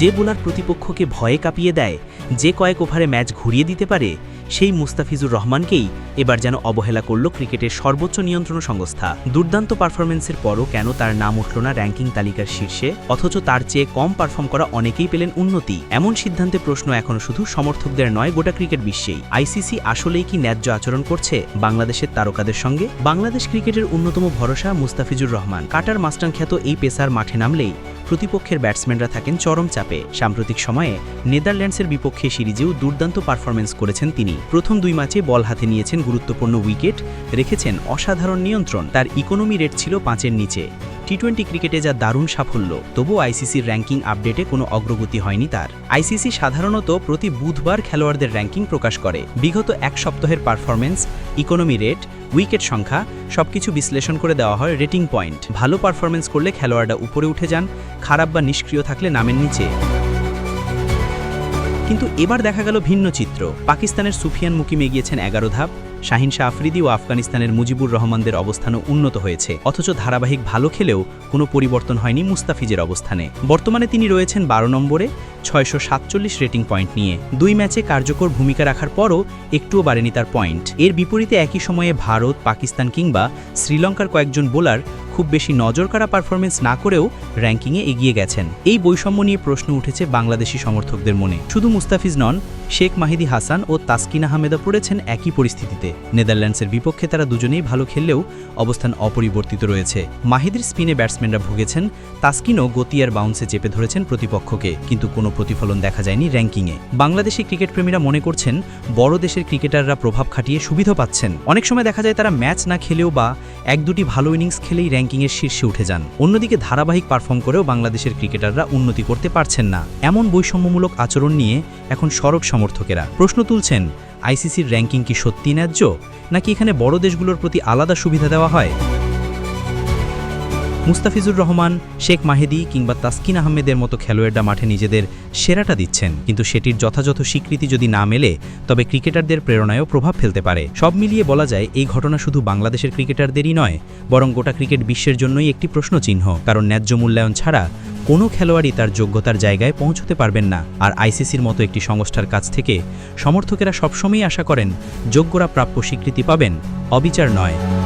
যে বোলার প্রতিপক্ষকে ভয়ে কাঁপিয়ে দেয়, যে কয়েক ওভারে ম্যাচ ঘুরিয়ে দিতে পারে, সেই মুস্তাফিজুর রহমানকেই এবার যেন অবহেলা করল ক্রিকেটের সর্বোচ্চ নিয়ন্ত্রণ সংস্থা। দুর্দান্ত পারফরমেন্সের পরও কেন তার নাম উঠল না র্যাঙ্কিং তালিকার শীর্ষে, অথচ তার চেয়ে কম পারফর্ম করা অনেকেই পেলেন উন্নতি। এমন সিদ্ধান্তে প্রশ্ন এখনও শুধু সমর্থকদের নয়, গোটা ক্রিকেট বিশ্বেই। আইসিসি আসলেই কি ন্যায্য আচরণ করছে? বাংলাদেশের তারকাদের সঙ্গে? বাংলাদেশ ক্রিকেটের অন্যতম ভরসা মুস্তাফিজুর রহমান। কাটার মাস্টান খ্যাত এই পেসার মাঠে নামলেই প্রতিপক্ষের ব্যাটসম্যানরা থাকেন চরম চাপে। সাম্প্রতিক সময়ে নেদারল্যান্ডসের বিপক্ষে সিরিজেও দুর্দান্ত পারফরমেন্স করেছেন তিনি। প্রথম দুই ম্যাচে বল হাতে নিয়েছেন গুরুত্বপূর্ণ উইকেট, রেখেছেন অসাধারণ নিয়ন্ত্রণ। তার ইকোনমি রেট ছিল পাঁচের নিচে। টি টোয়েন্টি ক্রিকেটে যা দারুণ সাফল্য, তবুও আইসিসির র্যাঙ্কিং আপডেটে কোনো অগ্রগতি হয়নি তার। আইসিসি সাধারণত প্রতি বুধবার খেলোয়াড়দের র্যাঙ্কিং প্রকাশ করে। বিগত এক সপ্তাহের পারফরমেন্স ইকোনমি রেট উইকেট সংখ্যা, সবকিছু বিশ্লেষণ করে দেওয়া হয় রেটিং পয়েন্ট ভালো পারফরমেন্স করলে খেলোয়াড়রা উপরে উঠে যান, খারাপ বা নিষ্ক্রিয় থাকলে নামের নিচে। কিন্তু এবার দেখা গেল ভিন্ন চিত্র। পাকিস্তানের সুফিয়ান মুকিম এগিয়েছেন এগারো ধাপ। শাহিন শাহ আফ্রিদি ও আফগানিস্তানের মুজিবুর রহমানদের অবস্থানও উন্নত হয়েছে। অথচ ধারাবাহিক ভালো খেলেও কোনো পরিবর্তন হয়নি মুস্তাফিজের অবস্থানে। বর্তমানে তিনি রয়েছেন বারো নম্বরে, ছয়শো সাতচল্লিশ রেটিং পয়েন্ট নিয়ে। দুই ম্যাচে কার্যকর ভূমিকা রাখার পরও একটুও বাড়েনি তার পয়েন্ট। এর বিপরীতে একই সময়ে ভারত, পাকিস্তান কিংবা শ্রীলঙ্কার কয়েকজন বোলার খুব বেশি নজর কাড়া পারফরমেন্স না করেও র্যাঙ্কিংয়ে এগিয়ে গেছেন। এই বৈষম্য নিয়ে প্রশ্ন উঠেছে বাংলাদেশি সমর্থকদের মনে। শুধু মুস্তাফিজ নন, শেখ মাহিদি হাসান ও তাসকিন আহমেদও পড়েছেন একই পরিস্থিতিতে। নেদারল্যান্ডসের বিপক্ষে তারা দুজনেই ভালো খেললেও অবস্থান অপরিবর্তিত রয়েছে। মাহিদির স্পিনে ব্যাটসম্যানরা ভুগেছেন, তাসকিনও গতি আর বাউন্সে চেপে ধরেছেন প্রতিপক্ষকে, কিন্তু কোনো প্রতিফলন দেখা যায়নি র্যাঙ্কিংয়ে বাংলাদেশি ক্রিকেট প্রেমীরা মনে করছেন, বড় দেশের ক্রিকেটাররা প্রভাব খাটিয়ে সুবিধা পাচ্ছেন। অনেক সময় দেখা যায় তারা ম্যাচ না খেলেও বা এক দুটি ভালো ইনিংস খেলেই র্যাঙ্কিংয়ের শীর্ষে উঠে যান। অন্যদিকে ধারাবাহিক পারফর্ম করেও বাংলাদেশের ক্রিকেটাররা উন্নতি করতে পারছেন না। এমন বৈষম্যমূলক আচরণ নিয়ে এখন সড়ক সমর্থকেরা। প্রশ্ন তুলছেন, আইসিসির র্যাঙ্কিং কি সত্যি ন্যায্য? নাকি এখানে বড় দেশগুলোর প্রতি আলাদা সুবিধা দেওয়া হয়? মুস্তাফিজুর রহমান, শেখ মাহেদি কিংবা তাসকিন আহমেদের মতো খেলোয়াড়রা মাঠে নিজেদের সেরাটা দিচ্ছেন। কিন্তু সেটির যথাযথ স্বীকৃতি যদি না মেলে, তবে ক্রিকেটারদের প্রেরণায়ও প্রভাব ফেলতে পারে। সব মিলিয়ে বলা যায়, এই ঘটনা শুধু বাংলাদেশের ক্রিকেটারদেরই নয়, বরং গোটা ক্রিকেট বিশ্বের জন্যই একটি প্রশ্নচিহ্ন। কারণ ন্যায্য মূল্যায়ন ছাড়া কোনো খেলোয়াড়ই তার যোগ্যতার জায়গায় পৌঁছতে পারবেন না। আর আইসিসির মতো একটি সংস্থার কাছ থেকে সমর্থকেরা সবসময়ই আশা করেন, যোগ্যরা প্রাপ্য স্বীকৃতি পাবেন, অবিচার নয়।